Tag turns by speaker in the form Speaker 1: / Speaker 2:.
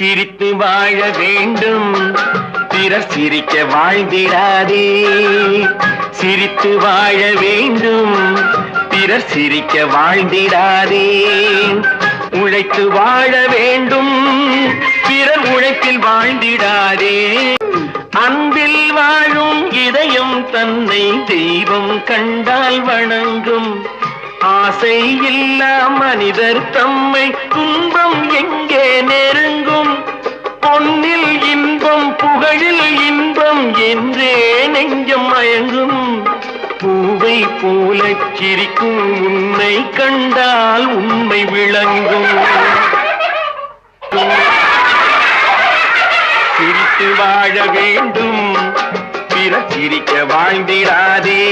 Speaker 1: சிரித்து வாழ வேண்டும். பிறர் சிரிக்க வாழ்ந்திடாதே. சிரித்து வாழ வேண்டும். பிறர் சிரிக்க வாழ்ந்திடாதே. உழைத்து வாழ வேண்டும். பிறர் உழைப்பில் வாழ்ந்திடாதே. அன்பில் வாழும் இதயம் தன்னை தெய்வம் கண்டால் வணங்கும். ஆசை இல்லா மனிதர் தம்மை துன்ப புகழில் இன்பம் என்றே நெஞ்சம் மயங்கும். பூவை போல சிரிக்கும் உன்னை கண்டால் உண்மை விளங்கும். சிரித்து வாழ வேண்டும் பிற சிரிக்க வாழ்ந்திடாதே.